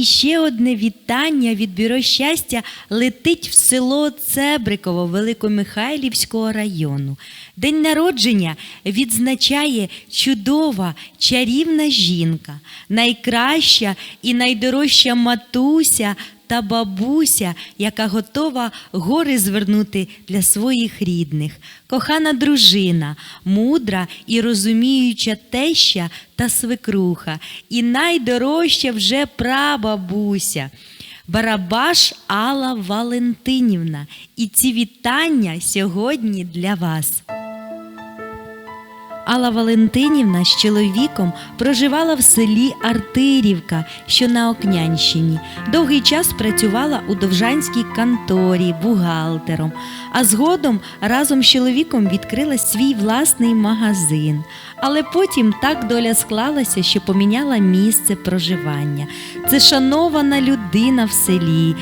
І ще одне вітання від бюро щастя летить в село Цебриково Великомихайлівського району. День народження відзначає чудова чарівна жінка, найкраща і найдорожча матуся та бабуся, яка готова гори звернути для своїх рідних, кохана дружина, мудра і розуміюча теща та свекруха, і найдорожча вже прабабуся. Барабаш Алла Валентинівна. І ці вітання сьогодні для вас. Алла Валентинівна з чоловіком проживала в селі Артирівка, що на Окнянщині. Довгий час працювала у довжанській конторі бухгалтером, а згодом разом з чоловіком відкрила свій власний магазин. Але потім так доля склалася, що поміняла місце проживання. Це шанована людина в селі.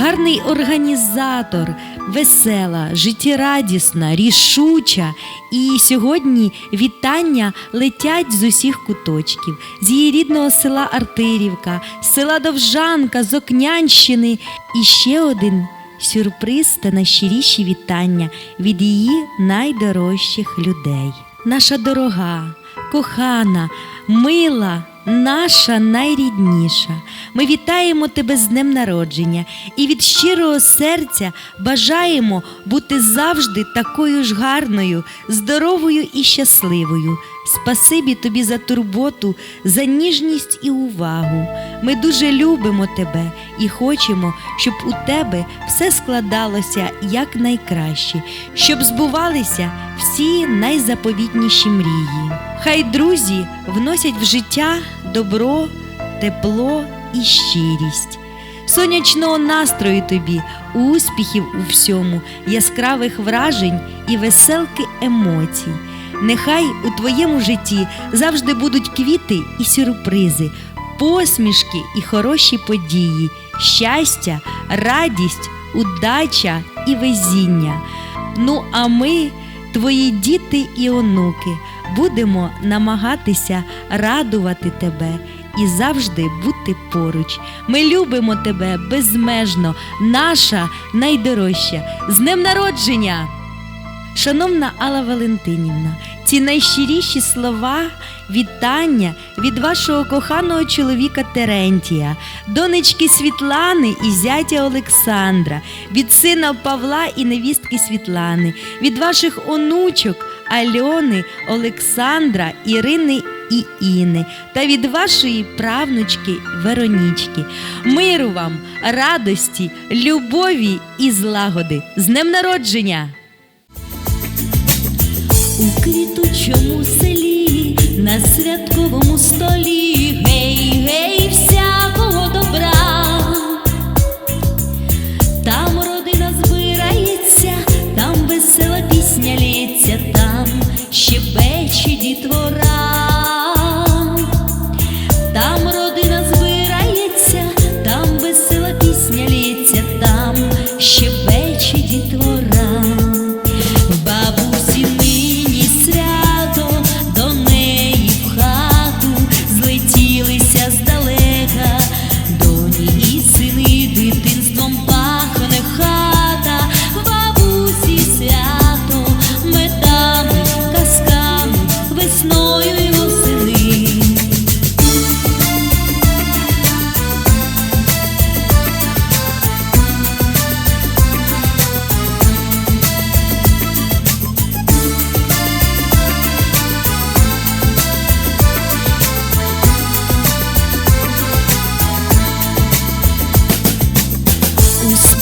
Гарний організатор, весела, життєрадісна, рішуча. І сьогодні вітання летять з усіх куточків, з її рідного села Артирівка, села Довжанка, з Окнянщини. І ще один сюрприз та найщиріші вітання від її найдорожчих людей. Наша дорога, кохана, мила, наша найрідніша. Ми вітаємо тебе з днем народження і від щирого серця бажаємо бути завжди такою ж гарною, здоровою і щасливою. Спасибі тобі за турботу, за ніжність і увагу. Ми дуже любимо тебе і хочемо, щоб у тебе все складалося якнайкраще, щоб збувалися всі найзаповітніші мрії. Хай друзі вносять в життя добро, тепло і щирість. Сонячного настрою тобі, успіхів у всьому, яскравих вражень і веселки емоцій. Нехай у твоєму житті завжди будуть квіти і сюрпризи, посмішки і хороші події, щастя, радість, удача і везіння. Ну, а ми, твої діти і онуки, будемо намагатися радувати тебе і завжди бути поруч. Ми любимо тебе безмежно, наша найдорожча. З днем народження! Шановна Алла Валентинівна, ці найщиріші слова вітання від вашого коханого чоловіка Терентія, донечки Світлани і зятя Олександра, від сина Павла і невістки Світлани, від ваших онучок Альони, Олександра, Ірини і Іни та від вашої правнучки Веронічки. Миру вам, радості, любові і злагоди. З днем народження! У квітучому селі на святковому столі. Гей, гей,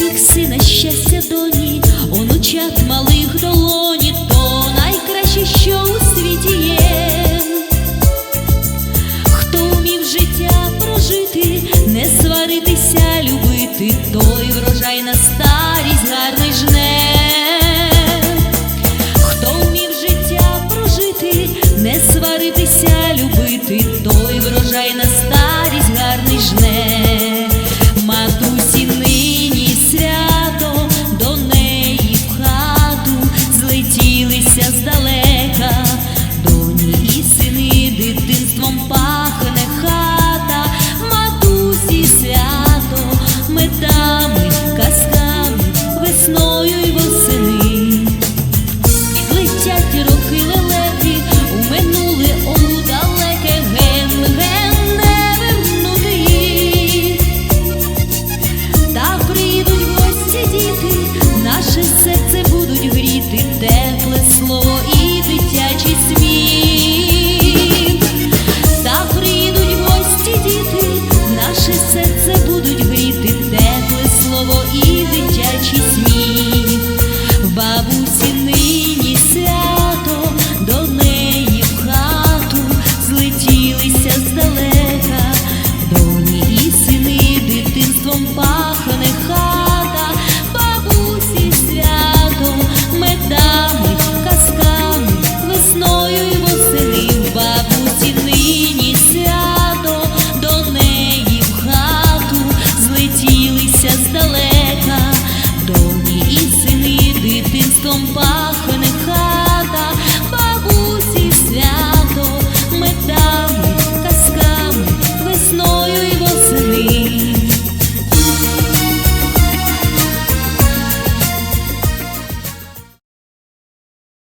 Успіх сина, щастя доні, онучат малих долоні, то найкраще, що у світі є. Хто вмів життя прожити, не сваритися, любити, той врожай на старість гарний жне. Хто вмів життя прожити, не сваритися, любити, той врожай на старість гарний жне.